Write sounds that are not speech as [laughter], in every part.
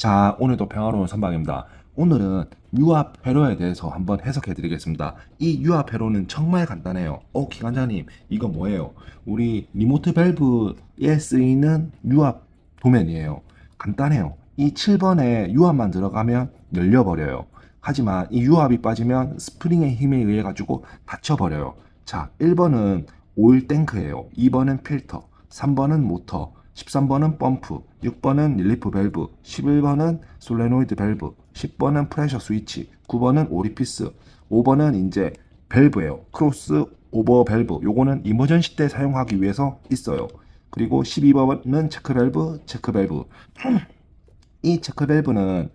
자, 오늘도 평화로운 선방입니다. 오늘은 유압 회로에 대해서 한번 해석해 드리겠습니다. 이 유압 회로는 정말 간단해요. 어, 기관장님, 이거 뭐예요? 우리 리모트 밸브에 쓰이는 유압 도면이에요. 간단해요. 이 7번에 유압만 들어가면 열려버려요. 하지만 이 유압이 빠지면 스프링의 힘에 의해 가지고 닫혀버려요. 자, 1번은 오일 탱크예요. 2번은 필터, 3번은 모터, 13번은 펌프, 6번은 릴리프 밸브, 11번은 솔레노이드 밸브, 10번은 프레셔 스위치, 9번은 오리피스, 5번은 이제 밸브예요. 크로스 오버 밸브. 요거는 이머전시 때 사용하기 위해서 있어요. 그리고 12번은 체크 밸브, 체크 밸브. [clears throat] 이 체크 밸브는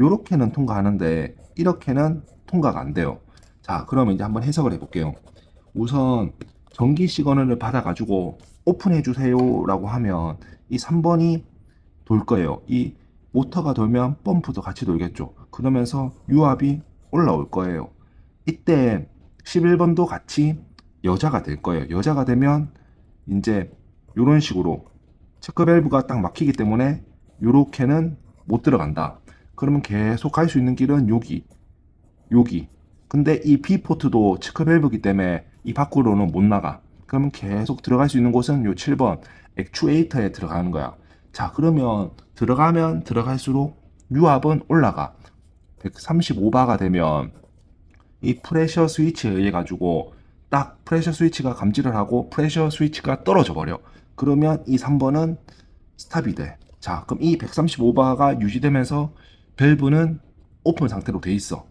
요렇게는 통과하는데 이렇게는 통과가 안 돼요. 자, 그러면 이제 한번 해석을 해 볼게요. 우선 전기 시그널을 받아 가지고 오픈해 주세요라고 하면 이 3번이 돌 거예요. 이 모터가 돌면 펌프도 같이 돌겠죠. 그러면서 유압이 올라올 거예요. 이때 11번도 같이 여자가 될 거예요. 여자가 되면 이제 이런 식으로 체크 밸브가 딱 막히기 때문에 요렇게는 못 들어간다. 그러면 계속 갈 수 있는 길은 여기, 여기. 근데 이 B 포트도 체크 밸브기 때문에 이 밖으로는 못 나가. 그러면 계속 들어갈 수 있는 곳은 요 7번 액추에이터에 들어가는 거야. 자, 그러면 들어가면 들어갈수록 유압은 올라가. 135바가 되면 이 프레셔 스위치에 의해 가지고 딱 프레셔 스위치가 감지를 하고 프레셔 스위치가 떨어져 버려. 그러면 이 3번은 스탑이 돼. 자, 그럼 이 135바가 유지되면서 밸브는 오픈 상태로 돼 있어.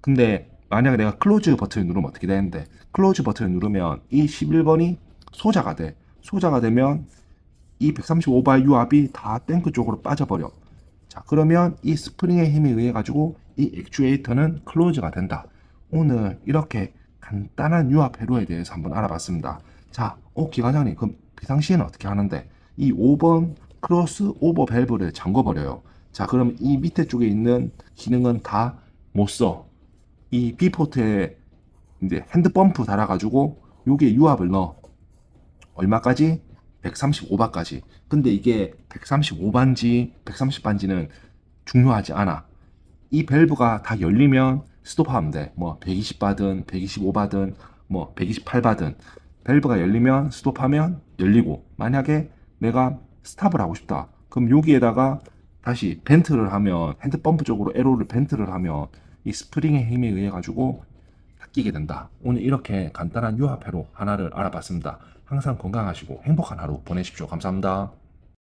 근데 만약에 내가 클로즈 버튼을 누르면 어떻게 되는데 클로즈 버튼을 누르면 이 11번이 소자가 돼. 소자가 되면 이 135바 유압이 다 탱크 쪽으로 빠져버려. 자, 그러면 이 스프링의 힘에 의해 가지고 이 액추에이터는 클로즈가 된다. 오늘 이렇게 간단한 유압 회로에 대해서 한번 알아봤습니다. 자, 어, 기관장님, 그럼 비상시에는 어떻게 하는데? 이 5번 크로스 오버 밸브를 잠궈버려요. 자, 그럼 이 밑에 쪽에 있는 기능은 다 못 써. 이 B포트에 이제 핸드 펌프 달아가지고 요게 유압을 넣어. 얼마까지? 135바까지. 근데 이게 135반지, 130반지는 중요하지 않아. 이 밸브가 다 열리면 스톱하면 돼. 뭐 120바든, 125바든, 뭐 128바든. 밸브가 열리면 스톱하면 열리고. 만약에 내가 스탑을 하고 싶다. 그럼 여기에다가 다시 벤트를 하면 핸드 펌프 쪽으로 에로를 벤트를 하면 이 스프링의 힘에 의해 가지고 닦이게 된다. 오늘 이렇게 간단한 유압회로 하나를 알아봤습니다. 항상 건강하시고 행복한 하루 보내십시오. 감사합니다.